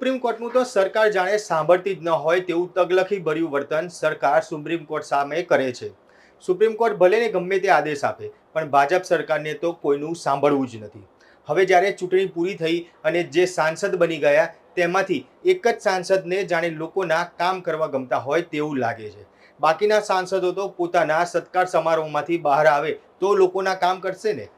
Supreme કોર્ટનું તો સરકાર જાણે સાંભળતી જ ન હોય તેવું તગલખી ભર્યું વર્તન સરકાર સુપ્રીમ કોર્ટ સામે કરે છે. સુપ્રીમ કોર્ટ ભલે ને ગમે તે આદેશ આપે, પણ ભાજપ સરકારને તો કોઈનું સાંભળવું જ નથી. હવે જ્યારે ચૂંટણી પૂરી થઈ અને જે સાંસદ બની ગયા, તેમાંથી એક જ સાંસદને જાણે લોકોના કામ કરવા ગમતા હોય તેવું લાગે છે. બાકીના સાંસદો તો પોતાના સત્કાર સમારોહમાંથી બહાર આવે તો લોકોના કામ કરશે ને?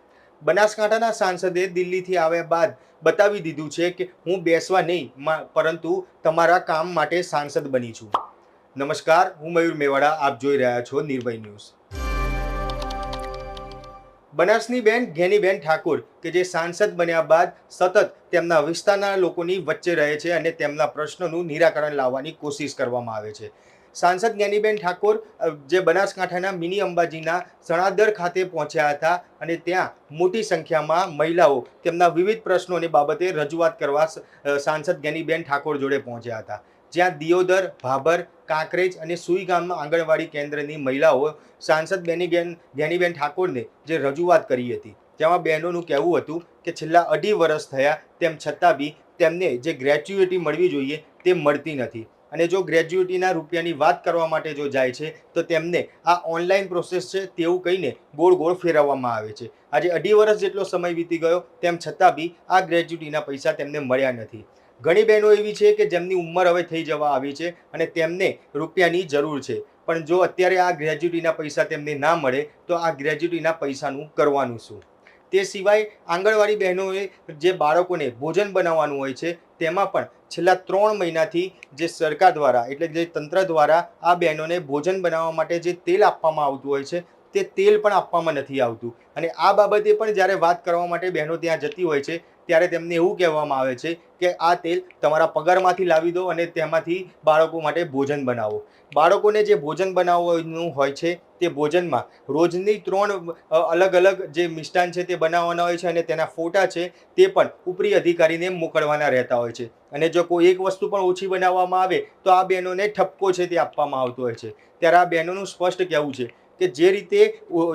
બનાસકાંઠાના સાંસદે દિલ્હીથી આવ્યા બાદ બતાવી દીધું છે કે હું બેસવા નહીં પરંતુ તમારા કામ માટે સાંસદ બની છું. નમસ્કાર, હું મયુર મેવાડા, આપ જોઈ રહ્યા છો નિર્ભય ન્યૂઝ. બનાસની બેન ઘેનીબેન ઠાકોર, કે જે સાંસદ બન્યા બાદ સતત તેમના વિસ્તારના લોકોની વચ્ચે રહે છે અને તેમના પ્રશ્નોનું નિરાકરણ લાવવાની કોશિશ કરવામાં આવે છે. સાંસદ જ્ઞાનીબેન ઠાકોર જે બનાસકાંઠાના મિની અંબાજીના સણાદર ખાતે પહોંચ્યા હતા અને ત્યાં મોટી સંખ્યામાં મહિલાઓ તેમના વિવિધ પ્રશ્નોની બાબતે રજૂઆત કરવા સાંસદ જ્ઞાનીબેન ઠાકોર જોડે પહોંચ્યા હતા. જ્યાં દિયોદર, ભાભર, કાંકરેજ અને સુઈ ગામમાં આંગણવાડી કેન્દ્રની મહિલાઓ સાંસદ બેનીબેન જ્ઞાનીબેન ઠાકોરને જે રજૂઆત કરી હતી, તેમાં બહેનોનું કહેવું હતું કે છેલ્લા અઢી વર્ષ થયા તેમ છતાં બી તેમને જે ગ્રેચ્યુએટી મળવી જોઈએ તે મળતી નથી. અને જો ગ્રેજ્યુએટીના રૂપિયાની વાત કરવા માટે જો જાય છે, તો તેમને આ ઓનલાઈન પ્રોસેસ છે તેવું કહીને ગોળ ગોળ ફેરવવામાં આવે છે. આજે અઢી વર્ષ જેટલો સમય વીતી ગયો, તેમ છતાં બી આ ગ્રેજ્યુટીના પૈસા તેમને મળ્યા નથી. ઘણી બહેનો એવી છે કે જેમની ઉંમર હવે થઈ જવા આવી છે અને તેમને રૂપિયાની જરૂર છે. પણ જો અત્યારે આ ગ્રેજ્યુટીના પૈસા તેમને ના મળે, તો આ ગ્રેજ્યુટીના પૈસાનું કરવાનું શું? તે સિવાય આંગણવાડી બહેનોએ જે બાળકોને ભોજન બનાવવાનું હોય છે તેમાં પણ છેલ્લા ત્રણ મહિનાથી જે સરકાર દ્વારા એટલે જે તંત્ર દ્વારા આ બહેનોને ભોજન બનાવવા માટે જે તેલ આપવામાં આવતું હોય છે, તે તેલ પણ આપવામાં નથી આવતું. અને આ બાબતે પણ જ્યારે વાત કરવા માટે બહેનો ત્યાં જતી હોય છે ત્યારે તેમને એવું કહેવામાં આવે છે કે આ તેલ તમારા પગારમાંથી લાવી દો અને તેમાંથી બાળકો માટે ભોજન બનાવો. બાળકોને જે ભોજન બનાવવાનું હોય છે તે ભોજનમાં રોજની ત્રણ અલગ અલગ જે મિષ્ટાન છે તે બનાવવાના હોય છે અને તેના ફોટા છે તે પણ ઉપરી અધિકારીને મોકલવાના રહેતા હોય છે. અને જો કોઈ એક વસ્તુ પણ ઓછી બનાવવામાં આવે તો આ બહેનોને ઠપકો છે તે આપવામાં આવતો હોય છે. ત્યારે આ બહેનોનું સ્પષ્ટ કહેવું છે કે જે રીતે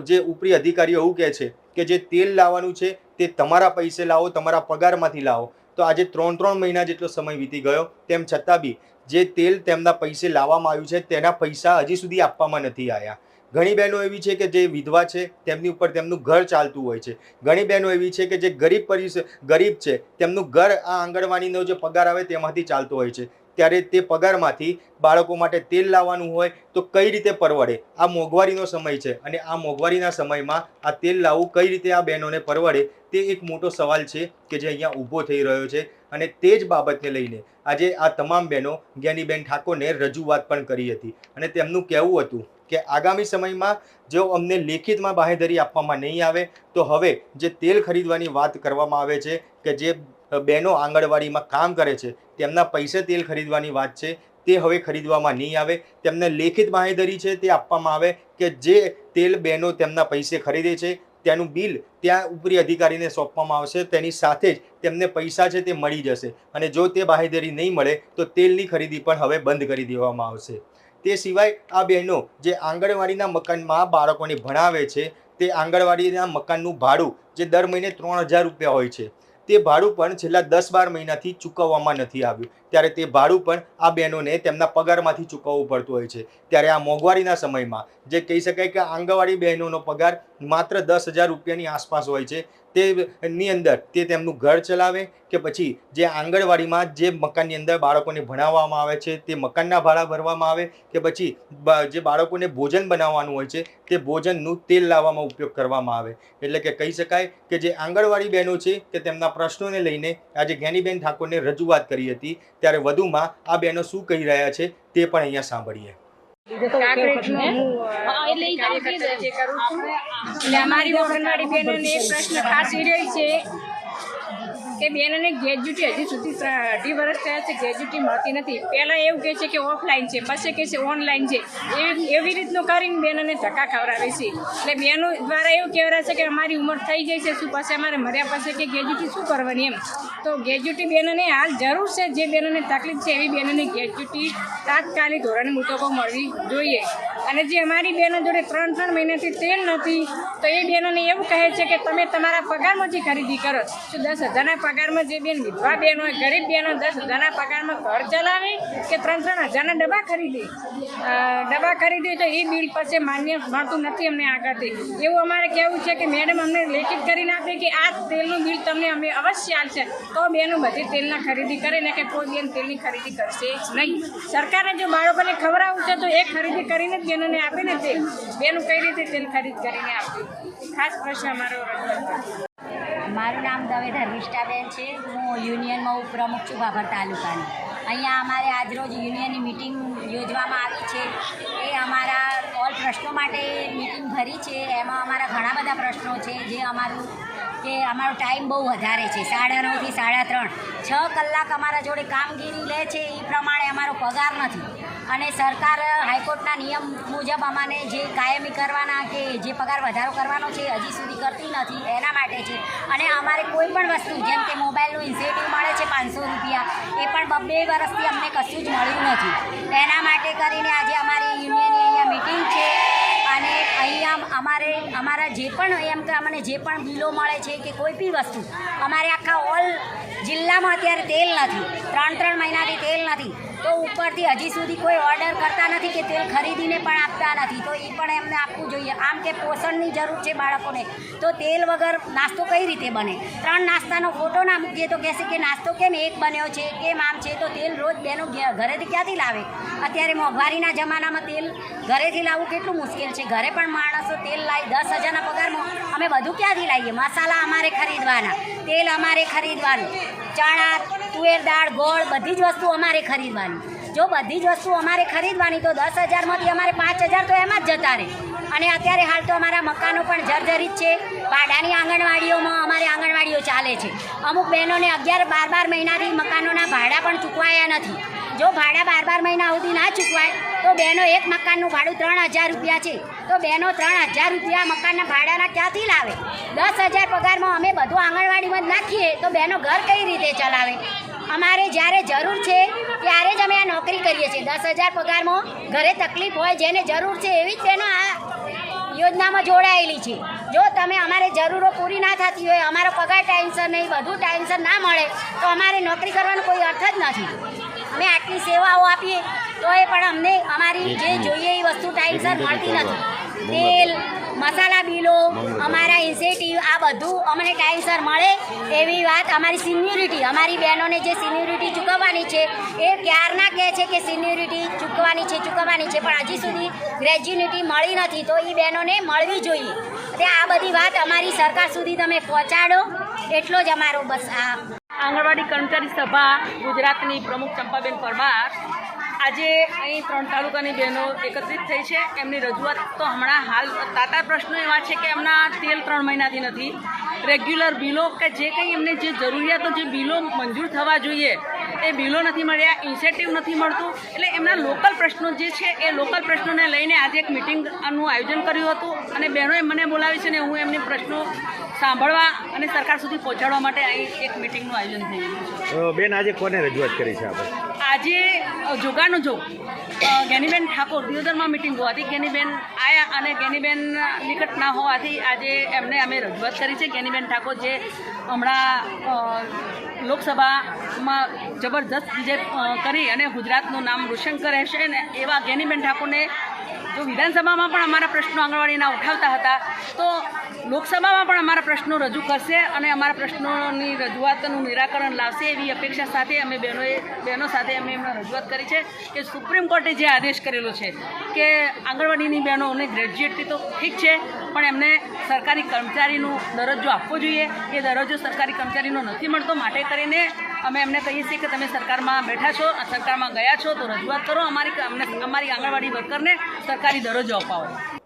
જે ઉપરી અધિકારીઓ એવું કહે છે કે જે તેલ લાવવાનું છે તે તમારા પૈસે લાવો, તમારા પગારમાંથી લાવો. તો આજે ત્રણ ત્રણ મહિના જેટલો સમય વીતી ગયો, તેમ છતાં બી જે તેલ તેમના પૈસે લાવવામાં આવ્યું છે, તેના પૈસા હજી સુધી આપવામાં નથી આવ્યા. ઘણી બહેનો એવી છે કે જે વિધવા છે, તેમની ઉપર તેમનું ઘર ચાલતું હોય છે. ઘણી બહેનો એવી છે કે જે ગરીબ પરિ ગરીબ છે, તેમનું ઘર આ આંગણવાડીનો જે પગાર આવે તેમાંથી ચાલતો હોય છે. ત્યારે તે પગારમાંથી બાળકો માટે તેલ લાવવાનું હોય તો કઈ રીતે પરવડે? આ મોંઘવારીનો સમય છે અને આ મોંઘવારીના સમયમાં આ તેલ લાવવું કઈ રીતે આ બહેનોને પરવડે તે એક મોટો સવાલ છે કે જે અહીંયા ઊભો થઈ રહ્યો છે અને તે જ બાબતને લઈને આજે આ તમામ બહેનો જ્ઞાનીબેન ઠાકોરને રજૂઆત પણ કરી હતી અને તેમનું કહેવું હતું કે આગામી સમયમાં જો અમને લેખિતમાં બાહેધરી આપવામાં નહીં આવે તો હવે જે તેલ ખરીદવાની વાત કરવામાં આવે છે કે જે બહેનો આંગણવાડીમાં કામ કરે છે. તેમના પૈસે તેલ ખરીદવાની વાત છે. તે હવે ખરીદવામાં નહીં આવે. તેમને લેખિત માહિતી છે તે આપવામાં આવે કે જે તેલ બહેનો તેમના પૈસે ખરીદે છે તેનું બિલ ત્યાં ઉપરી અધિકારીને સોંપવામાં આવશે. તેની સાથે જ તેમને પૈસા છે તે મળી જશે. અને જો તે બાહેધરી નહીં મળે તો તેલની ખરીદી પણ હવે બંધ કરી દેવામાં આવશે. તે સિવાય આ બહેનો જે આંગણવાડીના મકાનમાં બાળકોને ભણાવે છે તે આંગણવાડીના મકાનનું ભાડું જે દર મહિને ત્રણ હજાર રૂપિયા હોય છે. તે ભાડું પણ છેલ્લા દસ બાર મહિનાથી ચૂકવવામાં નથી આવ્યું. ત્યારે તે ભાડું પણ આ બહેનોને તેમના પગારમાંથી ચૂકવવું પડતું હોય છે. ત્યારે આ મોંઘવારીના સમયમાં જે કહી શકાય કે આંગણવાડી બહેનોનો પગાર માત્ર દસ હજાર રૂપિયાની આસપાસ હોય છે. તેની અંદર તે તેમનું ઘર ચલાવે કે પછી જે આંગણવાડીમાં જે મકાનની અંદર બાળકોને ભણાવવામાં આવે છે, તે મકાનના ભાડા ભરવામાં આવે કે પછી જે બાળકોને ભોજન બનાવવાનું હોય છે, તે ભોજનનું તેલ લાવવામાં ઉપયોગ કરવામાં આવે. એટલે કે કહી શકાય કે જે આંગણવાડી બહેનો છે કે તેમના પ્રશ્નોને લઈને આજે જ્ઞાનીબેન ઠાકોરને રજૂઆત કરી હતી. ત્યારે વધુમાં આ બહેનો શું કહી રહ્યા છે, તે પણ અહીંયા સાંભળીએ. એટલે અમારી ઓંગણવાડી બહેનોને એક પ્રશ્ન ખાસ એ રહ્યો છે કે બેનને ગ્રેજ્યુટી હજી સુધી અઢી વર્ષ થયા છે ગ્રેજ્યુટી મળતી નથી. પહેલાં એવું કહે છે કે ઓફલાઈન છે, પછી કહે છે ઓનલાઈન છે. એવી એવી રીતનું કરીને બેનને ધક્કા ખવડાવે છે. એટલે બેનો દ્વારા એવું કહેવાય છે કે અમારી ઉંમર થઈ ગઈ છે, શું પછી અમારે મર્યા પછી કે ગ્રેજ્યુટી શું કરવાની એમ. તો ગ્રેજ્યુટી બેનને હાલ જરૂર છે, જે બેનોને તકલીફ છે એવી બેનને ગ્રેજ્યુટી તાત્કાલિક ધોરણે મુતકો મળવી જોઈએ. અને જે અમારી બહેનો જોડે ત્રણ ત્રણ મહિનાથી તેલ નથી, તો એ બહેનોને એવું કહે છે કે તમે તમારા પગારમાં જે ખરીદી કરો શું દસ હજારના પગારમાં જે બેન વિધવા બહેન હોય, ગરીબ બહેનો દસ હજારના પગારમાં ઘર ચલાવે કે ત્રણ ત્રણ હજારના ડબ્બા ખરીદે? ડબ્બા ખરીદે તો એ બિલ પછી માન્ય મળતું નથી અમને આગળથી. એવું અમારે કહેવું છે કે મેડમ અમને લેખિત કરીને આપે કે આ તેલનું બિલ તમને અમે અવશ્ય આપશે. તો બહેનો બધી તેલના ખરીદી કરે, ને કે કોઈ બેન તેલની ખરીદી કરશે જ નહીં. સરકારે જો બાળકોને ખવડાવવું છે તો એ ખરીદી કરીને જ બહેનોને આપે ને તેલ બહેનો કઈ રીતે તેલ ખરીદ કરીને આપે? ખાસ પ્રશ્ન અમારો મારું નામ દવેધર વિષ્ટાબેન છે. હું યુનિયનમાં ઉપપ્રમુખ છું ભાભર તાલુકાની. અહીંયા અમારે આજરોજ યુનિયનની મિટિંગ યોજવામાં આવી છે. એ અમારા ઓલ પ્રશ્નો માટે મિટિંગ ભરી છે. એમાં અમારા ઘણા બધા પ્રશ્નો છે, જે અમારું કે અમારો ટાઈમ બહુ વધારે છે. સાડા નવથી સાડા ત્રણ. છ કલાક અમારા જોડે કામગીરી લે છે. એ પ્રમાણે અમારો પગાર નથી. અને સરકાર હાઈકોર્ટના નિયમ મુજબ અમાને જે કાયમી કરવાના કે જે પગાર વધારો કરવાનો છે, હજી સુધી કરતી નથી, એના માટે છે. અને અમારે કોઈ પણ વસ્તુ, જેમ કે મોબાઈલનું ઇન્સેન્ટિવ મળે છે પાંચસો રૂપિયા, એ પણ બે વર્ષથી અમને કશું જ મળ્યું નથી. એના માટે કરીને આજે અમારી યુનિયનની અહીંયા મિટિંગ છે. અને અહીંયા અમારે, અમારા જે પણ એમ કે અમને જે પણ બિલો મળે છે કે કોઈ બી વસ્તુ, અમારે આખા ઓલ જિલ્લામાં અત્યારે તેલ નથી. ત્રણ ત્રણ મહિનાથી તેલ નથી. તો ઉપરથી હજી સુધી કોઈ ઓર્ડર કરતા નથી કે તેલ ખરીદીને પણ આપતા નથી. તો એ પણ એમને આપવું જોઈએ. આમ કે પોષણની જરૂર છે બાળકોને. તો તેલ વગર નાસ્તો કઈ રીતે બને? ત્રણ નાસ્તાનો ફોટો ના મૂકીએ તો કહેશે કે નાસ્તો કેમ એક બન્યો છે? કેમ આમ છે? તો તેલ રોજ બેનો ઘરેથી ક્યાંથી લાવે? અત્યારે મોંઘવારીના જમાનામાં તેલ ઘરેથી લાવવું કેટલું મુશ્કેલ છે? ઘરે પણ માણસો તેલ લાવી દસ હજારના પગારમાં અમે બધું ક્યાંથી લાવીએ? મસાલા અમારે ખરીદવાના. તેલ અમારે ખરીદવાનું. ચણા, તુવેર દાળ, ગોળ, બધી જ વસ્તુ અમારે ખરીદવાની. જો બધી જ વસ્તુ અમારે ખરીદવાની, તો દસ હજારમાંથી અમારે પાંચ હજાર તો એમાં જ જતા રહે. અને અત્યારે હાલ તો અમારા મકાનો પણ જર્જરિત છે. ભાડાની આંગણવાડીઓમાં અમારે આંગણવાડીઓ ચાલે છે. અમુક બહેનોને અગિયાર, બાર બાર મહિનાથી મકાનોના ભાડા પણ ચૂકવાયા નથી. જો ભાડા બાર બાર મહિના સુધી ના ચૂકવાય, તો બહેનો એક મકાનનું ભાડું ત્રણ હજાર રૂપિયા છે. તો બહેનો ત્રણ હજાર રૂપિયા મકાનના ભાડાના ક્યાંથી લાવે? દસ હજાર પગારમાં અમે બધું આંગણવાડીમાં જ નાખીએ તો બહેનો ઘર કઈ રીતે ચલાવે? અમારે જ્યારે જરૂર છે, ત્યારે જ અમે આ નોકરી કરીએ છીએ. દસ હજાર પગારમાં ઘરે તકલીફ હોય, જેને જરૂર છે એવી જ બહેનો આ યોજનામાં જોડાયેલી છે. જો તમે અમારે જરૂરો પૂરી ના થતી હોય, અમારો પગાર ટાઈમસર નહીં, બધું ટાઈમસર ના મળે, તો અમારે નોકરી કરવાનો કોઈ અર્થ જ નથી. અમે આટલી સેવાઓ આપીએ, તો એ પણ અમને અમારી જે જોઈએ એ વસ્તુ ટાઈમસર મળતી નથી. તેલ મસાલા બિલો અમારા ઇન્સેન્ટિવ આ બધું અમને ટાઈમસર મળે એવી વાત અમારી સિન્યુરિટી અમારી બહેનોને જે સિન્યુરિટી ચૂકવવાની છે એ ક્યારના કહે છે કે સિન્યુરિટી ચૂકવવાની છે ચૂકવવાની છે પણ હજી સુધી ગ્રેજ્યુનિટી મળી નથી તો એ બહેનોને મળવી જોઈએ. તે આ બધી વાત અમારી સરકાર સુધી તમે પહોંચાડો એટલો જ અમારો બસ આ. આંગણવાડી કર્મચારી સભા ગુજરાતની પ્રમુખ ચંપાબેન પરમાર આજે અહીં ત્રણ તાલુકાની બહેનો એકત્રિત થઈ છે. એમની રજૂઆત તો હમણાં હાલ તાતા પ્રશ્નો એવા છે કે એમના તેલ ત્રણ મહિનાથી નથી. રેગ્યુલર બિલો કે જે કંઈ એમને જે જરૂરિયાતો, જે બિલો મંજૂર થવા જોઈએ, એ બિલો નથી મળ્યા ઇન્સેન્ટિવ નથી મળતું. એટલે એમના લોકલ પ્રશ્નો જે છે, એ લોકલ પ્રશ્નોને લઈને આજે એક મિટિંગનું આયોજન કર્યું હતું. અને બહેનોએ મને બોલાવી છે ને હું એમની પ્રશ્નો સાંભળવા અને સરકાર સુધી પહોંચાડવા માટે અહીં એક મિટિંગનું આયોજન થઈ ગયું છે. બેન, આજે કોને રજૂઆત કરી છે આપણે આજે જોગાનો જોગ. ગેનીબેન ઠાકોર, દિયોદરમાં મિટિંગ હોવાથી ગેનીબેન આયા અને ગેનીબેન નિકટ ના હોવાથી આજે એમને અમે રજૂઆત કરી છે. ગેનીબેન ઠાકોર જે હમણાં લોકસભામાં જબરદસ્ત વિજય કરી અને ગુજરાતનું નામ રોશન કરે છે ને એવા ગેનીબેન ઠાકોરને જો વિધાનસભામાં પણ અમારા પ્રશ્નો આંગણવાડીના ઉઠાવતા હતા, તો લોકસભામાં પણ અમારા પ્રશ્નો રજૂ કરશે અને અમારા પ્રશ્નોની રજૂઆતનું નિરાકરણ લાવશે એવી અપેક્ષા સાથે અમે બહેનોએ, બહેનો સાથે અમે એમને રજૂઆત કરી છે કે સુપ્રીમ કોર્ટે જે આદેશ કરેલો છે કે આંગણવાડીની બહેનોને ગ્રેજ્યુએટથી તો ઠીક છે, પણ એમને સરકારી કર્મચારીનો દરજ્જો આપવો જોઈએ. એ દરજ્જો સરકારી કર્મચારીનો નથી મળતો. માટે કરીને અમે એમને કહીએ છીએ કે તમે સરકારમાં બેઠા છો સરકારમાં ગયા છો, તો રજૂઆત કરો. અમારી, અમને, અમારી આંગણવાડી વર્કરને સરકારી દરજ્જો અપાવો.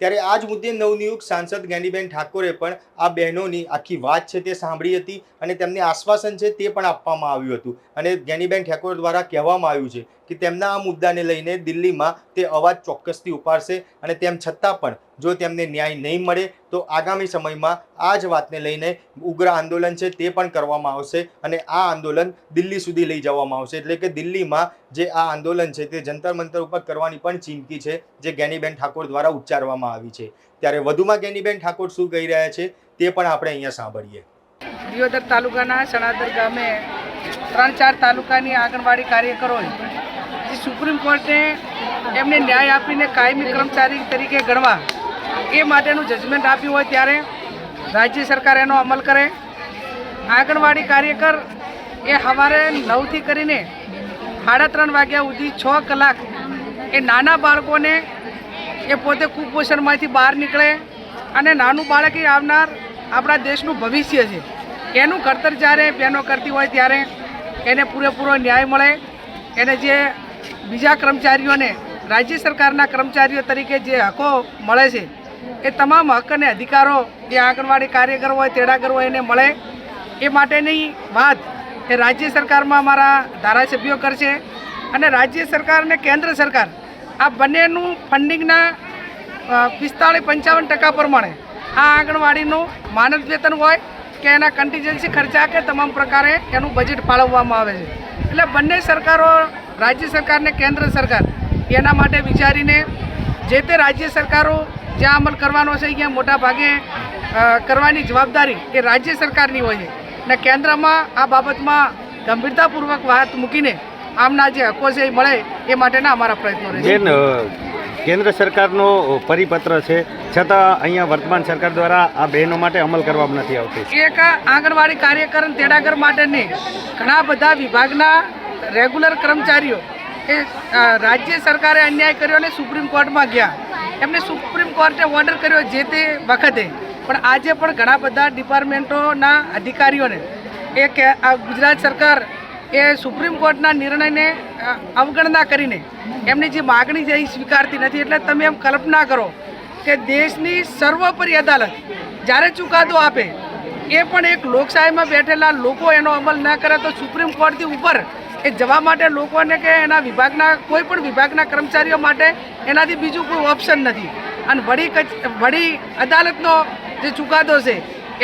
ત્યારે આ જ મુદ્દે નવનિયુક્ત સાંસદ જ્ઞાનીબેન ઠાકોરે પણ આ બહેનોની આખી વાત છે તે સાંભળી હતી અને તેમને આશ્વાસન છે તે પણ આપવામાં આવ્યું હતું. અને જ્ઞાનીબેન ઠાકોર દ્વારા કહેવામાં આવ્યું છે કે તેમના આ મુદ્દાને લઈને દિલ્હીમાં તે અવાજ ચોક્કસથી ઉપાડશે અને તેમ છતાં પણ જો તેમને ન્યાય નહીં મળે, તો આગામી સમયમાં આ જ વાતને લઈને ઉગ્ર આંદોલન છે તે પણ કરવામાં આવશે અને આ આંદોલન દિલ્હી સુધી લઈ જવામાં આવશે. એટલે કે દિલ્હીમાં જે આ આંદોલન છે તે જંતર મંતર ઉપર કરવાની પણ ચીમકી છે જે જ્ઞાનીબેન ઠાકોર દ્વારા ઉચ્ચારવામાં આવી છે. ત્યારે વધુમાં જ્ઞાનીબેન ઠાકોર શું કહી રહ્યા છે તે પણ આપણે અહીંયા સાંભળીએ. દિયોદર તાલુકાના સણાદર ગામે ત્રણ ચાર તાલુકાની આંગણવાડી કાર્યકરોએ જે સુપ્રીમ કોર્ટે એમને ન્યાય આપીને કાયમી કર્મચારી તરીકે ગણવા એ માટેનું જજમેન્ટ આપ્યું હોય ત્યારે રાજ્ય સરકાર એનો અમલ કરે. આંગણવાડી કાર્યકર એ સવારે નવથી કરીને સાડા ત્રણ વાગ્યા સુધી છ કલાક એ નાના બાળકોને એ પોતે કુપોષણમાંથી બહાર નીકળે અને નાનું બાળક એ આવનાર આપણા દેશનું ભવિષ્ય છે. એનું ઘડતર જ્યારે બહેનો કરતી હોય ત્યારે એને પૂરેપૂરો ન્યાય મળે. એને જે બીજા કર્મચારીઓને રાજ્ય સરકારના કર્મચારીઓ તરીકે જે હકો મળે છે, એ તમામ હક અને અધિકારો જે આંગણવાડી કાર્યકર હોય, તેડાગર હોય, એને મળે. એ માટેની વાત એ રાજ્ય સરકારમાં અમારા ધારાસભ્યો કરશે અને રાજ્ય સરકાર અને કેન્દ્ર સરકાર આ બંનેનું ફંડિંગના પિસ્તાળીસ પંચાવન ટકા પ્રમાણે આ આંગણવાડીનું માનદ વેતન હોય કે એના કન્ટીજન્સી ખર્ચા કે તમામ પ્રકારે એનું બજેટ ફાળવવામાં આવે છે. એટલે બંને સરકારો રાજ્ય સરકાર ને કેન્દ્ર સરકાર એના માટે વિચારીને જે તે રાજ્ય સરકારો જ્યાં અમલ કરવાનો છે અહીંયા મોટા ભાગે કરવાની જવાબદારી એ રાજ્ય સરકારની હોય છે. ને કેન્દ્રમાં આ બાબતમાં ગંભીરતાપૂર્વક વાત મૂકીને આમના જે હકો છે એ મળે એ માટેના અમારા પ્રયત્નો રહેશે. કેન્દ્ર સરકારનો પરિપત્ર છે છતાં અહીંયા વર્તમાન સરકાર દ્વારા આ બહેનો માટે અમલ કરવામાં નથી આવતી. એક આંગણવાડી કાર્યકર તેડાગર માટેની ઘણા બધા વિભાગના રેગ્યુલર કર્મચારીઓ એ રાજ્ય સરકારે અન્યાય કર્યો અને સુપ્રીમ કોર્ટમાં ગયા. એમને સુપ્રીમ કોર્ટે ઓર્ડર કર્યો જે તે વખતે. પણ આજે પણ ઘણા બધા ડિપાર્ટમેન્ટોના અધિકારીઓને એ કે, આ ગુજરાત સરકાર એ સુપ્રીમ કોર્ટના નિર્ણયને અવગણના કરીને એમની જે માગણી છે એ સ્વીકારતી નથી. એટલે તમે એમ કલ્પના કરો કે દેશની સર્વોપરી અદાલત જ્યારે ચુકાદો આપે, એ પણ એક લોકશાહીમાં બેઠેલા લોકો એનો અમલ ના કરે તો સુપ્રીમ કોર્ટથી ઉપર એ જવા માટે લોકોને કે એના વિભાગના, કોઈ પણ વિભાગના કર્મચારીઓ માટે એનાથી બીજું કોઈ ઓપ્શન નથી. અને વડી વડી અદાલતનો જે ચુકાદો છે,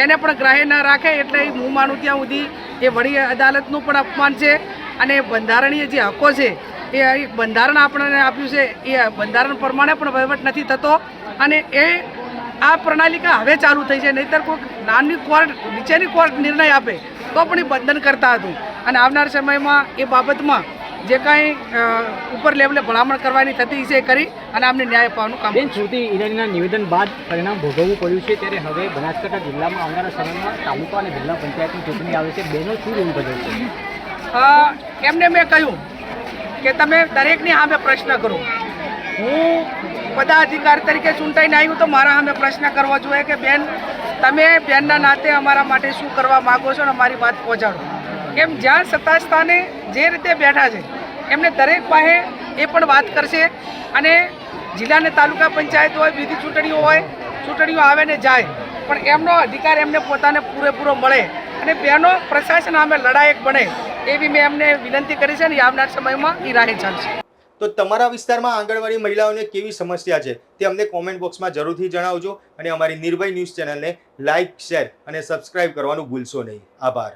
એને પણ ગ્રાહ્ય ના રાખે એટલે હું માનું ત્યાં સુધી એ વડી અદાલતનું પણ અપમાન છે. અને બંધારણીય જે હકો છે, એ બંધારણ આપણને આપ્યું છે, એ બંધારણ પ્રમાણે પણ વહીવટ નથી થતો. અને એ આ પ્રણાલિકા હવે ચાલુ થઈ છે, નહીંતર કોઈક નાની કોર્ટ નીચેની કોર્ટ નિર્ણય આપે. તો પણ એ બંધન કરતા હતું. અને આવનાર સમયમાં એ બાબતમાં જે કાંઈ ઉપર લેવલે ભલામણ કરવાની થતી છે એ કરી અને આમને ન્યાય અપાવવાનું કામ બેન શ્રુતિ ઈરાનીના નિવેદન બાદ પરિણામ ભોગવવું પડ્યું છે ત્યારે હવે બનાસકાંઠા જિલ્લામાં આવનારા સમયમાં તાલુકા અને જિલ્લા પંચાયતની ચૂંટણી આવે છે. બેનો શું રોલ ભજવશે એમને મેં કહ્યું કે તમે દરેકની સામે પ્રશ્ન કરો. હું પદાધિકારી તરીકે ચૂંટાઈને આવ્યું તો મારા સામે પ્રશ્ન કરવો જોઈએ કે બેન તમે બેનના નાતે અમારા માટે શું કરવા માગો છો અને અમારી વાત પહોંચાડો. એમ જ્યાં સત્તા સ્થાને જે રીતે બેઠા છે, એમને દરેક પાસે એ પણ વાત કરશે અને જિલ્લાને તાલુકા પંચાયત હોય બીજી ચૂંટણીઓ હોય, ચૂંટણીઓ આવે ને જાય, પણ એમનો અધિકાર એમને પોતાને પૂરેપૂરો મળે અને બહેનો પ્રશાસન સામે લડાયક બને, એવી મેં એમને વિનંતી કરી છે અને આવનાર સમયમાં એ રાહે ચાલશે. તો તમારા વિસ્તારમાં આંગણવાડી મહિલાઓને કેવી સમસ્યા છે તે અમને કોમેન્ટ બોક્સમાં જરૂરથી જણાવજો અને અમારી નિર્ભય ન્યૂઝ ચેનલને લાઇક શેર અને સબસ્ક્રાઇબ કરવાનું ભૂલશો નહીં. આભાર.